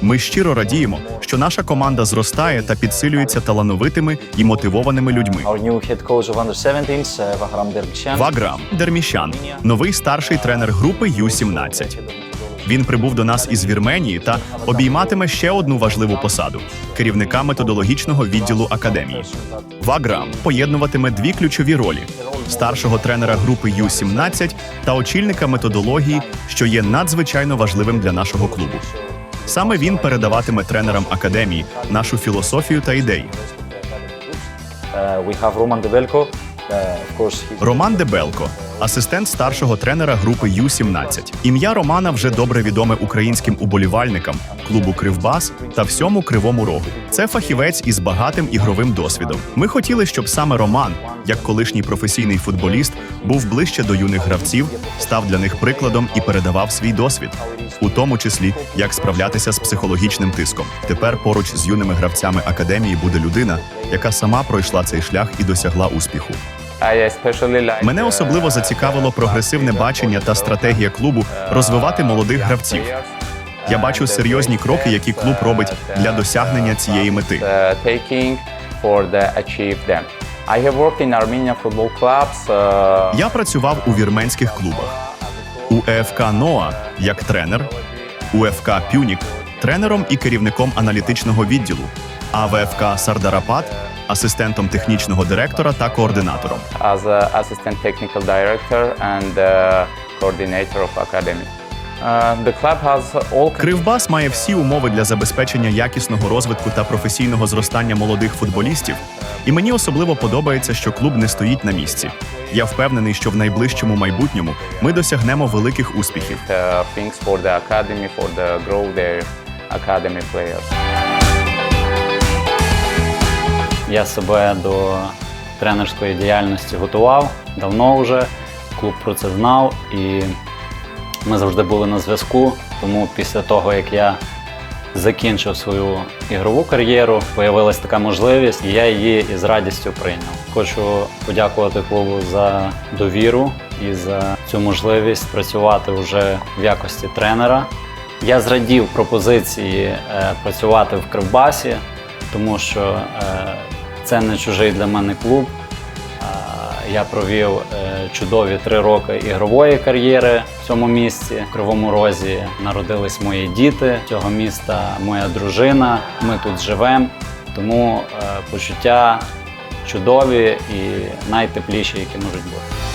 Ми щиро радіємо, що наша команда зростає та підсилюється талановитими і мотивованими людьми. our new head coach of under 17s, uh, Vahram Dervishan. Ваграм Дерміщан, новий старший тренер групи Ю-17. Він прибув до нас із Вірменії та обійматиме ще одну важливу посаду керівника методологічного відділу академії. Ваграм поєднуватиме дві ключові ролі: старшого тренера групи Ю-17 та очільника методології, що є надзвичайно важливим для нашого клубу. Саме він передаватиме тренерам академії нашу філософію та ідеї. Роман we Роман Дебелко, асистент старшого тренера групи Ю-17. Ім'я Романа вже добре відоме українським уболівальникам, клубу Кривбас та всьому кривому рогу. Це фахівець із багатим ігровим досвідом. Ми хотіли, щоб саме Роман, як колишній професійний футболіст, був ближче до юних гравців, став для них прикладом і передавав свій досвід, у тому числі як справлятися з психологічним тиском. Тепер поруч з юними гравцями академії буде людина, яка сама пройшла цей шлях і досягла успіху. Мене особливо зацікавило прогресивне бачення та стратегія клубу розвивати молодих гравців. Я бачу серйозні кроки, які клуб робить для досягнення цієї мети. Я працював у вірменських клубах. У ЕФК Ноа як тренер, у ФК Пюнік тренером і керівником аналітичного відділу, а в ФК Сардарапат асистентом технічного директора та координатором. as an assistant technical director and uh, coordinator of academy. Uh, the club has all Кривбас має всі умови для забезпечення якісного розвитку та професійного зростання молодих футболістів. І мені особливо подобається, що клуб не стоїть на місці. Я впевнений, що в найближчому майбутньому ми досягнемо великих успіхів. uh, things for the academy for the grow their academy players. Я себе до тренерської діяльності готував давно вже. Клуб про це знав і ми завжди були на зв'язку. Тому після того, як я закінчив свою ігрову кар'єру, появилась така можливість, і я її із радістю прийняв. Хочу подякувати клубу за довіру і за цю можливість працювати вже в якості тренера. Я зрадів пропозиції е, працювати в Кривбасі, тому що е, це не чужий для мене клуб. Я провів е, чудові три роки ігрової кар'єри в цьому місці. В Кривому Розі народились мої діти цього міста, моя дружина. Ми тут живемо, тому е, почуття чудові і найтепліші, які можуть бути.